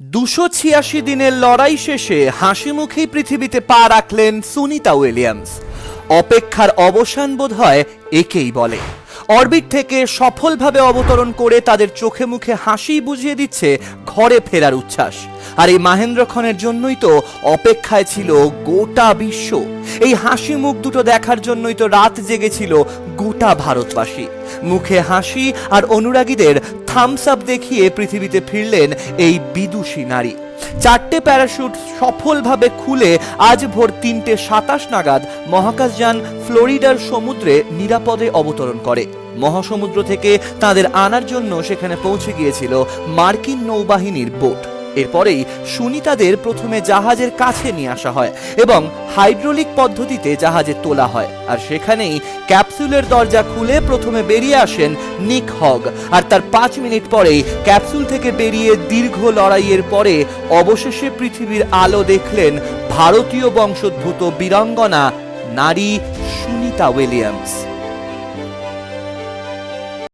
দুশো ছিয়াশি দিনের লড়াই শেষে হাসি মুখেই পৃথিবীতে পা রাখলেন সুনিতা উইলিয়ামস। অপেক্ষার অবসান বোধ হয় একেই বলে। অরবিট থেকে সফলভাবে অবতরণ করে তাদের চোখে মুখে হাসি বুঝিয়ে দিচ্ছে ঘরে ফেরার উচ্ছ্বাস। আর এই মাহেন্দ্র খনের জন্যই তো অপেক্ষায় ছিল গোটা বিশ্ব। এই হাসি মুখ দুটো দেখার জন্যই তো রাত জেগেছিল গোটা ভারতবাসী। মুখে হাসি আর অনুরাগীদের থামস আপ দেখিয়ে পৃথিবীতে ফিরলেন এই বিদুষী নারী। চারটে প্যারাশুট সফলভাবে খুলে আজ ভোর তিনটে সাতাশ নাগাদ মহাকাশযান ফ্লোরিডার সমুদ্রে নিরাপদে অবতরণ করে। মহাসমুদ্র থেকে তাদের আনার জন্য সেখানে পৌঁছে গিয়েছিল মার্কিন নৌবাহিনীর বোট। এরপরেই সুনিতাদের প্রথমে জাহাজের কাছে নিয়ে আসা হয় এবং হাইড্রোলিক পদ্ধতিতে জাহাজে তোলা হয়। আর সেখানেই ক্যাপসুলের দরজা খুলে প্রথমে বেরিয়ে আসেন নিক হগ। আর তার পাঁচ মিনিট পরেই ক্যাপসুল থেকে বেরিয়ে দীর্ঘ লড়াইয়ের পরে অবশেষে পৃথিবীর আলো দেখলেন ভারতীয় বংশোদ্ভূত বীরাঙ্গনা নারী সুনিতা উইলিয়ামস।